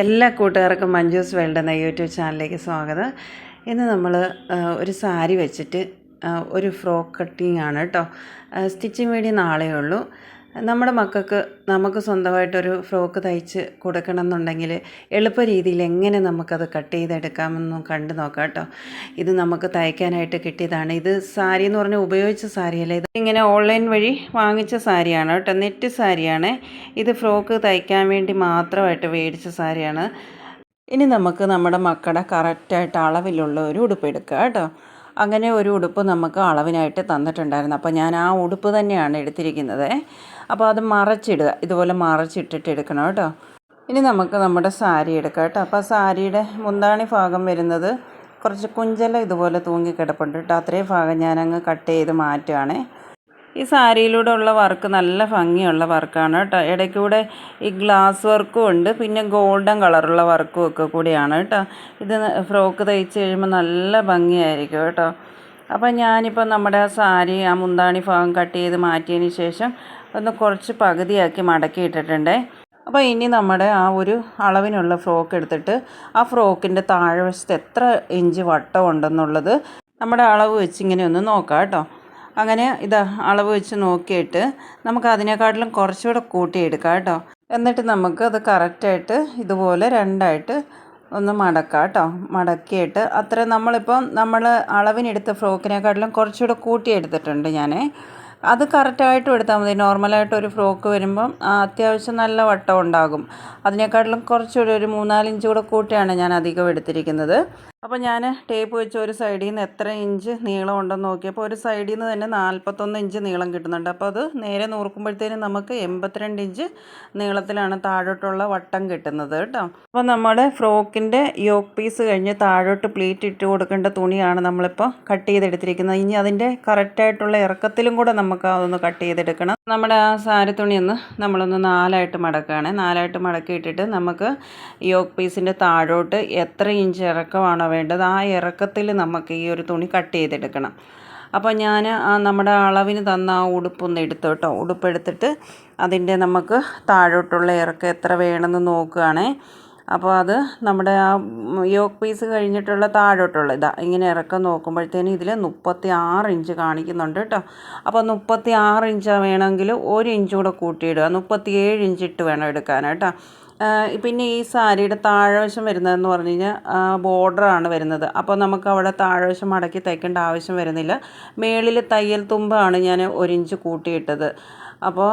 എല്ലാ കൂട്ടുകാർക്കും മഞ്ജൂസ് വേൾഡ് എന്ന യൂട്യൂബ് ചാനലിലേക്ക് സ്വാഗതം. ഇന്ന് നമ്മൾ ഒരു സാരി വെച്ചിട്ട് ഒരു ഫ്രോക്ക് കട്ടിങ് ആണ് കേട്ടോ സ്റ്റിച്ചിങ് വേണ്ടി നാളെ ഉള്ളൂ നമ്മുടെ മക്കൾക്ക് നമുക്ക് സ്വന്തമായിട്ടൊരു ഫ്രോക്ക് തയ്ച്ച് കൊടുക്കണം എന്നുണ്ടെങ്കിൽ എളുപ്പ രീതിയിൽ എങ്ങനെ നമുക്കത് കട്ട് ചെയ്തെടുക്കാമെന്നും കണ്ടു നോക്കാം കേട്ടോ. ഇത് നമുക്ക് തയ്ക്കാനായിട്ട് കിട്ടിയതാണ്. ഇത് സാരി എന്ന് പറഞ്ഞാൽ ഉപയോഗിച്ച സാരിയല്ല? ഇത് ഇങ്ങനെ ഓൺലൈൻ വഴി വാങ്ങിച്ച സാരിയാണ് കേട്ടോ. നെറ്റ് സാരിയാണ്. ഇത് ഫ്രോക്ക് തയ്ക്കാൻ വേണ്ടി മാത്രമായിട്ട് മേടിച്ച സാരിയാണ്. ഇനി നമുക്ക് നമ്മുടെ മക്കളുടെ കറക്റ്റായിട്ട് അളവിലുള്ള ഒരു ഉടുപ്പ് എടുക്കുക കേട്ടോ. അങ്ങനെ ഒരു ഉടുപ്പ് നമുക്ക് അളവിനായിട്ട് തന്നിട്ടുണ്ടായിരുന്നു. അപ്പോൾ ഞാൻ ആ ഉടുപ്പ് തന്നെയാണ് എടുത്തിരിക്കുന്നത്. അപ്പോൾ അത് മറച്ചിടുക. ഇതുപോലെ മറച്ചിട്ടിട്ട് എടുക്കണം കേട്ടോ. ഇനി നമുക്ക് നമ്മുടെ സാരി എടുക്കാം കേട്ടോ. അപ്പോൾ സാരിയുടെ മുന്താണി ഭാഗം വരുന്നത് കുറച്ച് കുഞ്ചല ഇതുപോലെ തൂങ്ങിക്കിടപ്പുണ്ട് കേട്ടോ. അത്രയും ഭാഗം ഞാനങ്ങ് കട്ട് ചെയ്ത് മാറ്റുകയാണേ ഈ സാരിയിലൂടെ ഉള്ള വർക്ക് നല്ല ഭംഗിയുള്ള വർക്കാണ് കേട്ടോ. ഇടയ്ക്കൂടെ ഈ ഗ്ലാസ് വർക്കും ഉണ്ട്. പിന്നെ ഗോൾഡൻ കളറുള്ള വർക്കും ഒക്കെ കൂടിയാണ് കേട്ടോ. ഇത് ഫ്രോക്ക് തയ്ച്ച് കഴിയുമ്പോൾ നല്ല ഭംഗിയായിരിക്കും കേട്ടോ. അപ്പം ഞാനിപ്പോൾ നമ്മുടെ ആ സാരി ആ മുന്താണി ഭാഗം കട്ട് ചെയ്ത് മാറ്റിയതിന് ശേഷം ഒന്ന് കുറച്ച് പകുതിയാക്കി മടക്കി ഇട്ടിട്ടുണ്ടേ. അപ്പോൾ ഇനി നമ്മുടെ ആ ഒരു അളവിനുള്ള ഫ്രോക്ക് എടുത്തിട്ട് ആ ഫ്രോക്കിന്റെ താഴ്വശത്ത് എത്ര ഇഞ്ച് വട്ടം ഉണ്ടെന്നുള്ളത് നമ്മുടെ അളവ് വെച്ച് ഇങ്ങനെ ഒന്ന് നോക്കാം കേട്ടോ. അങ്ങനെ ഇതാ അളവ് വെച്ച് നോക്കിയിട്ട് നമുക്ക് അതിനെക്കാട്ടിലും കുറച്ചുകൂടെ കൂട്ടിയെടുക്കാം കേട്ടോ. എന്നിട്ട് നമുക്ക് അത് കറക്റ്റായിട്ട് ഇതുപോലെ രണ്ടായിട്ട് ഒന്ന് മടക്കാം കേട്ടോ. മടക്കിയിട്ട് അത്ര നമ്മളിപ്പം നമ്മൾ അളവിനെടുത്ത ഫ്രോക്കിനെക്കാട്ടിലും കുറച്ചുകൂടെ കൂട്ടിയെടുത്തിട്ടുണ്ട് ഞാൻ അത് കറക്റ്റായിട്ടും എടുത്താൽ മതി. നോർമലായിട്ട് ഒരു ഫ്രോക്ക് വരുമ്പം അത്യാവശ്യം നല്ല വട്ടം ഉണ്ടാകും. അതിനേക്കാട്ടിലും കുറച്ചുകൂടെ ഒരു മൂന്നാലിഞ്ച് കൂടെ കൂട്ടിയാണ് ഞാൻ അധികം എടുത്തിരിക്കുന്നത്. അപ്പോൾ ഞാൻ ടേപ്പ് വെച്ച് ഒരു സൈഡിൽ നിന്ന് എത്ര ഇഞ്ച് നീളം ഉണ്ടെന്ന് നോക്കിയപ്പോൾ ഒരു സൈഡിൽ നിന്ന് തന്നെ നാൽപ്പത്തൊന്ന് ഇഞ്ച് നീളം കിട്ടുന്നുണ്ട്. അപ്പോൾ അത് നേരെ നൂർക്കുമ്പോഴത്തേനും നമുക്ക് എൺപത്തിരണ്ട് ഇഞ്ച് നീളത്തിലാണ് താഴോട്ടുള്ള വട്ടം കിട്ടുന്നത് കേട്ടോ. അപ്പോൾ നമ്മുടെ ഫ്രോക്കിന്റെ യോക്ക് പീസ് കഴിഞ്ഞ് താഴോട്ട് പ്ലീറ്റ് ഇട്ട് കൊടുക്കേണ്ട തുണിയാണ് നമ്മളിപ്പോൾ കട്ട് ചെയ്തെടുത്തിരിക്കുന്നത്. ഇനി അതിന്റെ കറക്റ്റായിട്ടുള്ള ഇറക്കത്തിലും കൂടെ നമുക്ക് അതൊന്ന് കട്ട് ചെയ്തെടുക്കണം. നമ്മുടെ ആ സാരി തുണി ഒന്ന് നമ്മളൊന്ന് നാലായിട്ട് മടക്കുകയാണ് നാലായിട്ട് മടക്കി ഇട്ടിട്ട് നമുക്ക് യോക്ക് പീസിന്റെ താഴോട്ട് എത്ര ഇഞ്ച് ഇറക്കമാണോ വേണ്ടത്. ആ ഇറക്കത്തിൽ നമുക്ക് ഈ ഒരു തുണി കട്ട് ചെയ്തെടുക്കണം. അപ്പോൾ ഞാൻ ആ നമ്മുടെ അളവിന് തന്ന ആ ഉടുപ്പൊന്ന് എടുത്തു കേട്ടോ. ഉടുപ്പെടുത്തിട്ട് അതിന്റെ നമുക്ക് താഴോട്ടുള്ള ഇറക്കം എത്ര വേണമെന്ന് നോക്കുകയാണേ. അപ്പോൾ അത് നമ്മുടെ ആ യോക്ക് പീസ് കഴിഞ്ഞിട്ടുള്ള താഴോട്ടുള്ള ഇതാ ഇങ്ങനെ ഇറക്കം നോക്കുമ്പോഴത്തേനും ഇതിൽ മുപ്പത്തി ആറ് ഇഞ്ച് കാണിക്കുന്നുണ്ട് കേട്ടോ. അപ്പോൾ മുപ്പത്തി ആറ് ഇഞ്ച് വേണമെങ്കിൽ ഒരു ഇഞ്ച് കൂടെ കൂട്ടിയിടുക. മുപ്പത്തി ഏഴ് ഇഞ്ച് ഇട്ട് വേണം എടുക്കാൻ പിന്നെ ഈ സാരിയുടെ താഴ്വശം വരുന്നതെന്ന് പറഞ്ഞു കഴിഞ്ഞാൽ ബോർഡറാണ് വരുന്നത്. അപ്പോൾ നമുക്ക് അവിടെ താഴ്വശം മടക്കി തയ്ക്കേണ്ട ആവശ്യം വരുന്നില്ല. മേളിൽ തയ്യൽ തുമ്പാണ് ഞാൻ ഒരു ഇഞ്ച് കൂട്ടിയിട്ടത്. അപ്പോൾ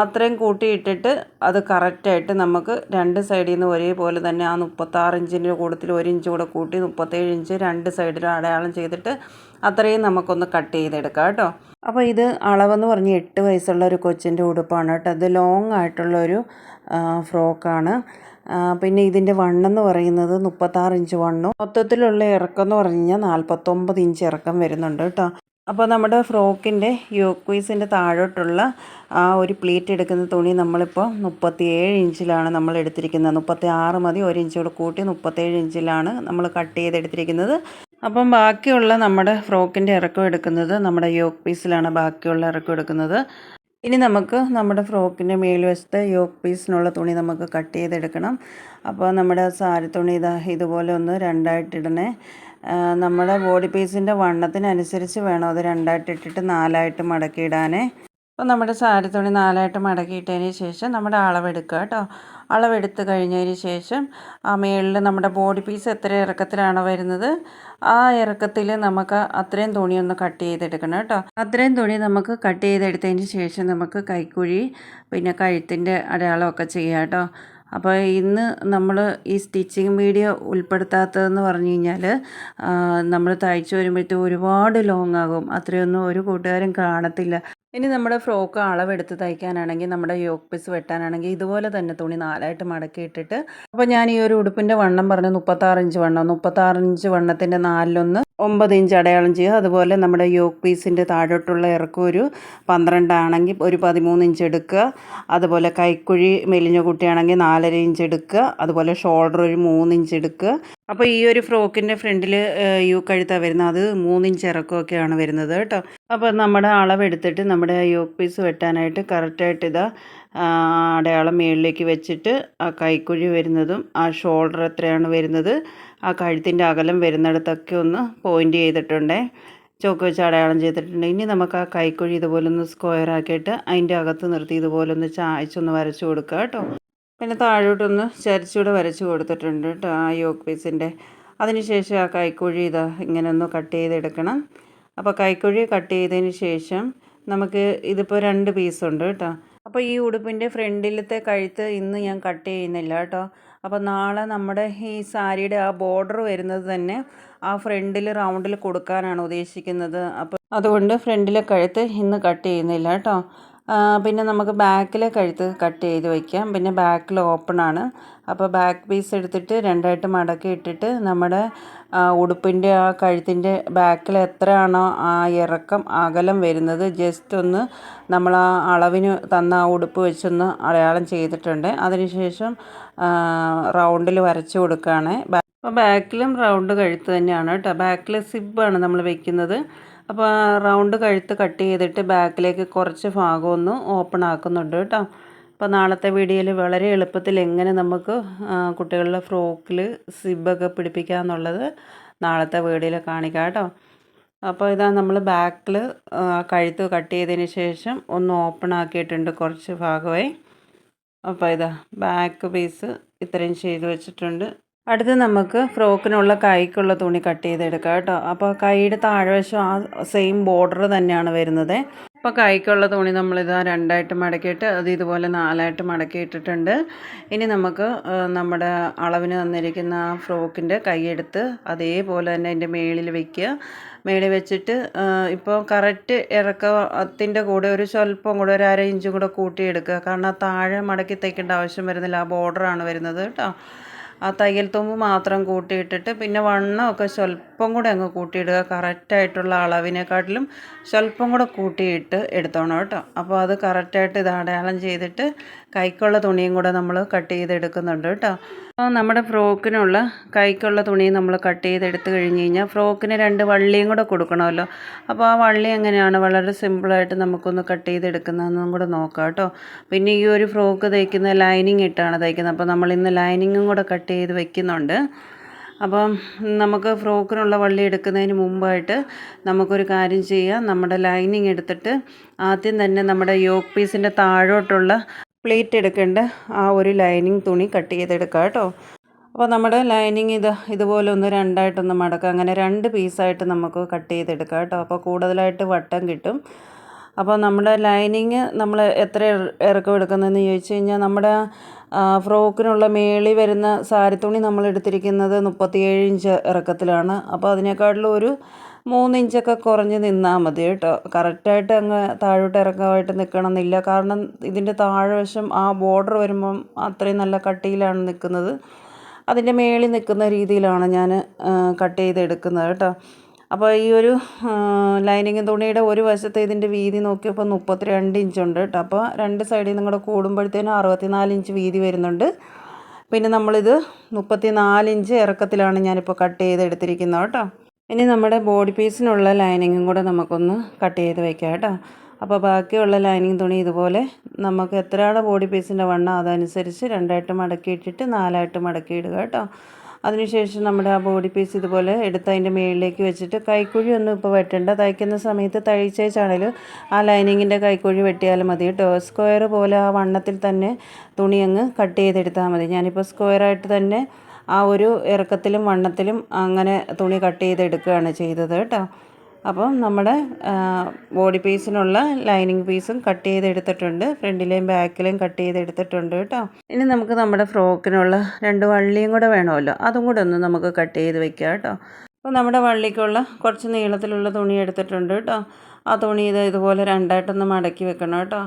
അത്രയും കൂട്ടിയിട്ടിട്ട് അത് കറക്റ്റായിട്ട് നമുക്ക് രണ്ട് സൈഡിൽ നിന്ന് ഒരേപോലെ തന്നെ ആ മുപ്പത്താറ് ഇഞ്ചിന്റെ കൂട്ടത്തിൽ ഒരു ഇഞ്ച് കൂടെ കൂട്ടി മുപ്പത്തേഴ് ഇഞ്ച് രണ്ട് സൈഡിലും അടയാളം ചെയ്തിട്ട് അത്രയും നമുക്കൊന്ന് കട്ട് ചെയ്തെടുക്കാം കേട്ടോ. അപ്പോൾ ഇത് അളവെന്ന് പറഞ്ഞ് എട്ട് വയസ്സുള്ള ഒരു കൊച്ചിന്റെ ഉടുപ്പാണ് കേട്ടോ. ഇത് ലോങ് ആയിട്ടുള്ളൊരു ഫ്രോക്കാണ്. പിന്നെ ഇതിന്റെ വണ്ണെന്ന് പറയുന്നത് മുപ്പത്താറ് ഇഞ്ച് വണ്ണും. മൊത്തത്തിലുള്ള ഇറക്കം എന്ന് പറഞ്ഞു കഴിഞ്ഞാൽ നാൽപ്പത്തൊമ്പത് ഇഞ്ച് ഇറക്കം വരുന്നുണ്ട് കേട്ടോ. അപ്പോൾ നമ്മുടെ ഫ്രോക്കിന്റെ യോക്വീസിന്റെ താഴോട്ടുള്ള ആ ഒരു പ്ലീറ്റ് എടുക്കുന്ന തുണി നമ്മളിപ്പോൾ മുപ്പത്തിയേഴ് ഇഞ്ചിലാണ് നമ്മൾ എടുത്തിരിക്കുന്നത്. മുപ്പത്തി ആറ് മതി ഒരു ഇഞ്ചോട് കൂടെ കൂട്ടി മുപ്പത്തേഴ് ഇഞ്ചിലാണ് നമ്മൾ കട്ട് ചെയ്തെടുത്തിരിക്കുന്നത്. അപ്പം ബാക്കിയുള്ള നമ്മുടെ ഫ്രോക്കിന്റെ ഇറക്കം എടുക്കുന്നത് നമ്മുടെ യോക്ക് പീസിലാണ് ബാക്കിയുള്ള ഇറക്കം എടുക്കുന്നത്. ഇനി നമുക്ക് നമ്മുടെ ഫ്രോക്കിന്റെ മേൽവശത്തെ യോക്ക് പീസിനുള്ള തുണി നമുക്ക് കട്ട് ചെയ്തെടുക്കണം. അപ്പോൾ നമ്മുടെ സാരി തുണി ഇതാ ഇതുപോലെ ഒന്ന് രണ്ടായിട്ടിടണേ. നമ്മുടെ ബോഡി പീസിന്റെ വണ്ണത്തിനനുസരിച്ച് വേണം അത് രണ്ടായിട്ട് ഇട്ടിട്ട് നാലായിട്ട് മടക്കിയിടാനേ അപ്പോൾ നമ്മുടെ സാരി തുണി നാലായിട്ട് മടക്കിയിട്ടതിന് ശേഷം നമ്മുടെ അളവെടുക്കുക കേട്ടോ. അളവെടുത്ത് കഴിഞ്ഞതിന് ശേഷം ആ മേളിൽ നമ്മുടെ ബോഡി പീസ് എത്ര ഇറക്കത്തിലാണോ വരുന്നത് ആ ഇറക്കത്തിൽ നമുക്ക് അത്രയും തുണി ഒന്ന് കട്ട് ചെയ്തെടുക്കണം കേട്ടോ. അത്രയും തുണി നമുക്ക് കട്ട് ചെയ്തെടുത്തതിന് ശേഷം നമുക്ക് കൈക്കുഴി പിന്നെ കഴുത്തിന്റെ അടയാളമൊക്കെ ചെയ്യാം കേട്ടോ. അപ്പോൾ ഇന്ന് നമ്മൾ ഈ സ്റ്റിച്ചിങ് വീഡിയോ ഉൾപ്പെടുത്താത്തതെന്ന് പറഞ്ഞു കഴിഞ്ഞാൽ നമ്മൾ തയ്ച്ചു വരുമ്പോഴത്തേക്ക് ഒരുപാട് ലോങ്ങാകും. അത്രയൊന്നും ഒരു കൂട്ടുകാരും കാണത്തില്ല. ഇനി നമ്മുടെ ഫ്രോക്ക് അളവെടുത്ത് തയ്ക്കാനാണെങ്കിൽ നമ്മുടെ യോക്ക് പീസ് വെട്ടാനാണെങ്കിൽ ഇതുപോലെ തന്നെ തുണി നാലായിട്ട് മടക്കി ഇട്ടിട്ട് അപ്പോൾ ഞാൻ ഈ ഒരു ഉടുപ്പിന്റെ വണ്ണം പറഞ്ഞു മുപ്പത്താറ് ഇഞ്ച് വണ്ണം. മുപ്പത്താറ് ഇഞ്ച് വണ്ണത്തിന്റെ നാലിലൊന്ന് ഒമ്പത് ഇഞ്ച് അടയാളം ചെയ്യുക. അതുപോലെ നമ്മുടെ യോക്ക് പീസിന്റെ താഴോട്ടുള്ള ഇറക്കം ഒരു പന്ത്രണ്ടാണെങ്കിൽ ഒരു പതിമൂന്ന് ഇഞ്ച് എടുക്കുക. അതുപോലെ കൈക്കുഴി മെലിഞ്ഞ കുട്ടിയാണെങ്കിൽ നാലര ഇഞ്ച് എടുക്കുക. അതുപോലെ ഷോൾഡർ ഒരു മൂന്ന് ഇഞ്ച് എടുക്കുക. അപ്പോൾ ഈ ഒരു ഫ്രോക്കിന്റെ ഫ്രണ്ടിൽ യു കഴുത്താണ് വരുന്നത്. അത് മൂന്നിഞ്ച് ഇറക്കമൊക്കെയാണ് വരുന്നത് കേട്ടോ. അപ്പോൾ നമ്മുടെ അളവെടുത്തിട്ട് നമ്മുടെ യോക്ക് പീസ് വെട്ടാനായിട്ട് കറക്റ്റായിട്ട് ഇതാ അടയാളം മുകളിലേക്ക് വെച്ചിട്ട് ആ കൈക്കുഴി വരുന്നതും ആ ഷോൾഡർ എത്രയാണ് വരുന്നത് ആ കഴുത്തിന്റെ അകലം വരുന്നിടത്തൊക്കെ ഒന്ന് പോയിന്റ് ചെയ്തിട്ടുണ്ടേ. ചോക്ക് വെച്ച് അടയാളം ചെയ്തിട്ടുണ്ട്. ഇനി നമുക്ക് ആ കൈക്കുഴി ഇതുപോലെ ഒന്ന് സ്ക്വയർ ആക്കിയിട്ട് അതിന്റെ അകത്ത് നിർത്തി ഇതുപോലെ ഒന്ന് ചായച്ചൊന്ന് വരച്ചു കൊടുക്കുക കേട്ടോ. പിന്നെ താഴോട്ടൊന്ന് ചരിച്ചൂടെ വരച്ച് കൊടുത്തിട്ടുണ്ട് കേട്ടോ ആ യോക്ക് പീസിന്റെ. അതിനുശേഷം ആ കൈക്കുഴി ഇതാ ഇങ്ങനെ ഒന്ന് കട്ട് ചെയ്തെടുക്കണം. അപ്പോൾ കൈക്കുഴി കട്ട് ചെയ്തതിന് ശേഷം നമുക്ക് ഇതിപ്പോൾ രണ്ട് പീസുണ്ട് കേട്ടോ. അപ്പോൾ ഈ ഉടുപ്പിന്റെ ഫ്രണ്ടിലത്തെ കഴുത്ത് ഇന്ന് ഞാൻ കട്ട് ചെയ്യുന്നില്ല കേട്ടോ. അപ്പോൾ നാളെ നമ്മുടെ ഈ സാരിയുടെ ആ ബോർഡർ വരുന്നത് തന്നെ ആ ഫ്രണ്ടിൽ റൗണ്ടിൽ കൊടുക്കാനാണ് ഉദ്ദേശിക്കുന്നത്. അപ്പോൾ അതുകൊണ്ട് ഫ്രണ്ടിലെ കഴുത്ത് ഇന്ന് കട്ട് ചെയ്യുന്നില്ല കേട്ടോ. പിന്നെ നമുക്ക് ബാക്കിലെ കഴുത്ത് കട്ട് ചെയ്ത് വയ്ക്കാം. പിന്നെ ബാക്കിൽ ഓപ്പൺ ആണ്. അപ്പോൾ ബാക്ക് പീസ് എടുത്തിട്ട് രണ്ടായിട്ട് മടക്കി ഇട്ടിട്ട് നമ്മുടെ ഉടുപ്പിന്റെ ആ കഴുത്തിന്റെ ബാക്കിൽ എത്രയാണോ ആ ഇറക്കം അകലം വരുന്നത് ജസ്റ്റ് ഒന്ന് നമ്മൾ ആ അളവിന് തന്ന ആ ഉടുപ്പ് വെച്ചൊന്ന് അടയാളം ചെയ്തിട്ടുണ്ട്. അതിനുശേഷം റൗണ്ടിൽ വരച്ച് കൊടുക്കുകയാണ്. അപ്പോൾ ബാക്കിലും റൗണ്ട് കഴുത്ത് തന്നെയാണ് കേട്ടോ. ബാക്കിൽ സിബാണ് നമ്മൾ വെക്കുന്നത്. അപ്പോൾ റൗണ്ട് കഴുത്ത് കട്ട് ചെയ്തിട്ട് ബാക്കിലേക്ക് കുറച്ച് ഭാഗം ഒന്ന് ഓപ്പൺ ആക്കുന്നുണ്ട് കേട്ടോ. അപ്പോൾ നാളത്തെ വീഡിയോയിൽ വളരെ എളുപ്പത്തിൽ എങ്ങനെ നമുക്ക് കുട്ടികളുടെ ഫ്രോക്കിൽ സിബൊക്കെ പിടിപ്പിക്കാമെന്നുള്ളത് നാളത്തെ വീഡിയോയിൽ കാണിക്കാം കേട്ടോ. അപ്പോൾ ഇതാ നമ്മൾ ബാക്കിൽ കഴുത്ത് കട്ട് ചെയ്തതിന് ശേഷം ഒന്ന് ഓപ്പൺ ആക്കിയിട്ടുണ്ട് കുറച്ച് ഭാഗമായി അപ്പോൾ ഇതാ ബാക്ക് പീസ് ഇത്രയും ചെയ്ത് വെച്ചിട്ടുണ്ട്. അടുത്ത് നമുക്ക് ഫ്രോക്കിനുള്ള കൈക്കുള്ള തുണി കട്ട് ചെയ്തെടുക്കാം കേട്ടോ. അപ്പോൾ കൈയുടെ താഴ്വശം ആ സെയിം ബോർഡർ തന്നെയാണ് വരുന്നത്. അപ്പോൾ കൈക്കുള്ള തുണി നമ്മളിതാ രണ്ടായിട്ട് മടക്കിയിട്ട് അത് ഇതുപോലെ നാലായിട്ട് മടക്കിയിട്ടിട്ടുണ്ട്. ഇനി നമുക്ക് നമ്മുടെ അളവിന് തന്നിരിക്കുന്ന ആ ഫ്രോക്കിന്റെ കൈയെടുത്ത് അതേപോലെ തന്നെ അതിന്റെ മേളിൽ വെക്കുക. മേളിൽ വെച്ചിട്ട് ഇപ്പോൾ കറക്റ്റ് ഇറക്കത്തിന്റെ കൂടെ ഒരു സ്വല്പം കൂടെ ഒരു അര ഇഞ്ചും കൂടെ കൂട്ടിയെടുക്കുക. കാരണം താഴെ മടക്കി തയ്ക്കേണ്ട ആവശ്യം വരുന്നില്ല. ആ ബോർഡറാണ് വരുന്നത് കേട്ടോ. ആ തയ്യൽ തുമ്പ് മാത്രം കൂട്ടിയിട്ടിട്ട് പിന്നെ വണ്ണമൊക്കെ സ്വല്പം കൂടെ അങ്ങ് കൂട്ടിയിടുക. കറക്റ്റായിട്ടുള്ള അളവിനെക്കാട്ടിലും സ്വല്പം കൂടെ കൂട്ടിയിട്ട് എടുത്തോണം കേട്ടോ. അപ്പോൾ അത് കറക്റ്റായിട്ട് ഇത് അടയാളം ചെയ്തിട്ട് കൈക്കുള്ള തുണിയും കൂടെ നമ്മൾ കട്ട് ചെയ്തെടുക്കുന്നുണ്ട് കേട്ടോ. അപ്പോൾ നമ്മുടെ ഫ്രോക്കിനുള്ള കൈക്കുള്ള തുണി നമ്മൾ കട്ട് ചെയ്തെടുത്ത് കഴിഞ്ഞ് കഴിഞ്ഞാൽ ഫ്രോക്കിന് രണ്ട് വള്ളിയും കൂടെ കൊടുക്കണമല്ലോ. അപ്പോൾ ആ വള്ളി എങ്ങനെയാണ്? വളരെ സിമ്പിളായിട്ട് നമുക്കൊന്ന് കട്ട് ചെയ്തെടുക്കുന്നതെന്നും കൂടെ നോക്കാം കേട്ടോ. പിന്നെ ഈ ഒരു ഫ്രോക്ക് തയ്ക്കുന്ന ലൈനിങ് ഇട്ടാണ് തയ്ക്കുന്നത് അപ്പോൾ നമ്മൾ ഇന്ന് ലൈനിങ്ങും കൂടെ കട്ട് ചെയ്ത് വെക്കുന്നുണ്ട്. അപ്പം നമുക്ക് ഫ്രോക്കിനുള്ള വള്ളി എടുക്കുന്നതിന് മുമ്പായിട്ട് നമുക്കൊരു കാര്യം ചെയ്യാം. നമ്മുടെ ലൈനിങ് എടുത്തിട്ട് ആദ്യം തന്നെ നമ്മുടെ യോക്ക് പീസിന്റെ താഴോട്ടുള്ള പ്ലേറ്റ് എടുക്കേണ്ട ആ ഒരു ലൈനിങ് തുണി കട്ട് ചെയ്തെടുക്കുക കേട്ടോ. അപ്പോൾ നമ്മുടെ ലൈനിങ് ഇത് ഇതുപോലെ ഒന്ന് രണ്ടായിട്ടൊന്ന് മടക്കുക. അങ്ങനെ രണ്ട് പീസായിട്ട് നമുക്ക് കട്ട് ചെയ്തെടുക്കാം കേട്ടോ. അപ്പോൾ കൂടുതലായിട്ട് വട്ടം കിട്ടും. അപ്പോൾ നമ്മുടെ ലൈനിങ് നമ്മൾ എത്ര ഇറ- ഇറക്കം എടുക്കുന്നതെന്ന് ചോദിച്ചു കഴിഞ്ഞാൽ നമ്മുടെ ഫ്രോക്കിനുള്ള മേളി വരുന്ന സാരി തുണി നമ്മൾ എടുത്തിരിക്കുന്നത് മുപ്പത്തിയേഴ് ഇഞ്ച് ഇറക്കത്തിലാണ്. അപ്പോൾ അതിനേക്കാട്ടിലും ഒരു മൂന്ന് ഇഞ്ചൊക്കെ കുറഞ്ഞ് നിന്നാൽ മതി കേട്ടോ. കറക്റ്റായിട്ട് അങ്ങ് താഴോട്ട് ഇറക്കമായിട്ട് നിൽക്കണമെന്നില്ല കാരണം ഇതിന്റെ താഴ്വശം ആ ബോർഡർ വരുമ്പം അത്രയും നല്ല കട്ടിയിലാണ് നിൽക്കുന്നത്. അതിന്റെ മേളിൽ നിൽക്കുന്ന രീതിയിലാണ് ഞാൻ കട്ട് ചെയ്തെടുക്കുന്നത് കേട്ടോ. അപ്പോൾ ഈ ഒരു ലൈനിങ് തുണിയുടെ ഒരു വശത്തെ ഇതിന്റെ വീതി നോക്കിയപ്പോൾ മുപ്പത്തിരണ്ട് ഇഞ്ചുണ്ട് കേട്ടോ. അപ്പോൾ രണ്ട് സൈഡിൽ നിന്നും കൂടെ കൂടുമ്പോഴത്തേനും അറുപത്തിനാല് ഇഞ്ച് വീതി വരുന്നുണ്ട്. പിന്നെ നമ്മളിത് മുപ്പത്തി ഇഞ്ച് ഇറക്കത്തിലാണ് ഞാനിപ്പോൾ കട്ട് ചെയ്തെടുത്തിരിക്കുന്നത് കേട്ടോ. ഇനി നമ്മുടെ ബോഡി പീസിനുള്ള ലൈനിങ്ങും കൂടെ നമുക്കൊന്ന് കട്ട് ചെയ്ത് വെക്കാം കേട്ടോ. അപ്പോൾ ബാക്കിയുള്ള ലൈനിങ് തുണി ഇതുപോലെ നമുക്ക് എത്രയാണ് ബോഡി പീസിന്റെ വണ്ണം അതനുസരിച്ച് രണ്ടായിട്ട് മടക്കിയിട്ടിട്ട് നാലായിട്ട് മടക്കിയിടുക കേട്ടോ. അതിനുശേഷം നമ്മുടെ ആ ബോഡി പീസ് ഇതുപോലെ എടുത്ത് അതിന്റെ മുകളിലേക്ക് വെച്ചിട്ട് കൈക്കുഴി ഒന്നും ഇപ്പോൾ വെട്ടണ്ട. തയ്ക്കുന്ന സമയത്ത് തയ്ച്ചേച്ചാണെങ്കിലും ആ ലൈനിങ്ങിന്റെ കൈക്കുഴി വെട്ടിയാലും മതി കേട്ടോ. സ്ക്വയർ പോലെ ആ വണ്ണത്തിൽ തന്നെ തുണി അങ്ങ് കട്ട് ചെയ്തെടുത്താൽ മതി. ഞാനിപ്പോൾ സ്ക്വയറായിട്ട് തന്നെ ആ ഒരു ഇറക്കത്തിലും വണ്ണത്തിലും അങ്ങനെ തുണി കട്ട് ചെയ്തെടുക്കുകയാണ് ചെയ്തത് കേട്ടോ. അപ്പം നമ്മുടെ ബോഡി പീസിനുള്ള ലൈനിങ് പീസും കട്ട് ചെയ്തെടുത്തിട്ടുണ്ട്. ഫ്രണ്ടിലെയും ബാക്കിലെയും കട്ട് ചെയ്തെടുത്തിട്ടുണ്ട് കേട്ടോ. ഇനി നമുക്ക് നമ്മുടെ ഫ്രോക്കിനുള്ള രണ്ട് വള്ളിയും കൂടെ വേണമല്ലോ. അതും കൂടെ ഒന്ന് നമുക്ക് കട്ട് ചെയ്ത് വെക്കാം കേട്ടോ. അപ്പോൾ നമ്മുടെ വള്ളിക്കുള്ള കുറച്ച് നീളത്തിലുള്ള തുണി എടുത്തിട്ടുണ്ട് കേട്ടോ. ആ തുണി ഇത് ഇതുപോലെ രണ്ടായിട്ടൊന്ന് മടക്കി വെക്കണം കേട്ടോ.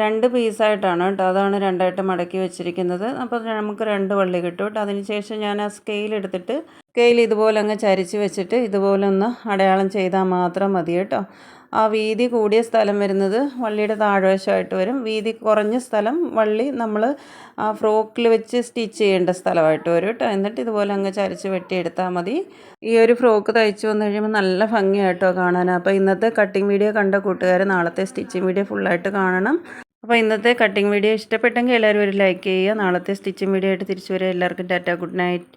രണ്ട് പീസായിട്ടാണ് കേട്ടോ. അതാണ് രണ്ടായിട്ട് മടക്കി വെച്ചിരിക്കുന്നത്. അപ്പോൾ നമുക്ക് രണ്ട് വള്ളി കിട്ടും കേട്ടോ. അതിന് ശേഷം ഞാൻ ആ സ്കെയിൽ എടുത്തിട്ട് സ്കെയിൽ ഇതുപോലെ അങ്ങ് ചരിച്ച് വെച്ചിട്ട് ഇതുപോലെ ഒന്ന് അടയാളം ചെയ്താൽ മാത്രം മതി കേട്ടോ. ആ വീതി കൂടിയ സ്ഥലം വരുന്നത് വള്ളിയുടെ താഴ്വശമായിട്ട് വരും. വീതി കുറഞ്ഞ സ്ഥലം വള്ളി നമ്മൾ ആ ഫ്രോക്കിൽ വെച്ച് സ്റ്റിച്ച് ചെയ്യേണ്ട സ്ഥലമായിട്ട് വരും കേട്ടോ. എന്നിട്ട് ഇതുപോലെ അങ്ങ് ചരിച്ച് വെട്ടിയെടുത്താൽ മതി. ഈ ഒരു ഫ്രോക്ക് തയ്ച്ച് വന്നു കഴിയുമ്പോൾ നല്ല ഭംഗിയായിട്ടോ കാണാൻ. അപ്പോൾ ഇന്നത്തെ കട്ടിങ് വീഡിയോ കണ്ട കൂട്ടുകാർ നാളത്തെ സ്റ്റിച്ചിങ് വീഡിയോ ഫുള്ളായിട്ട് കാണണം. അപ്പോൾ ഇന്നത്തെ കട്ടിങ് വീഡിയോ ഇഷ്ടപ്പെട്ടെങ്കിൽ എല്ലാവരും ഒരു ലൈക്ക് ചെയ്യുക. നാളത്തെ സ്റ്റിച്ചിങ് വീഡിയോ ആയിട്ട് തിരിച്ചു വരിക എല്ലാവർക്കും ടാറ്റ ഗുഡ് നൈറ്റ്.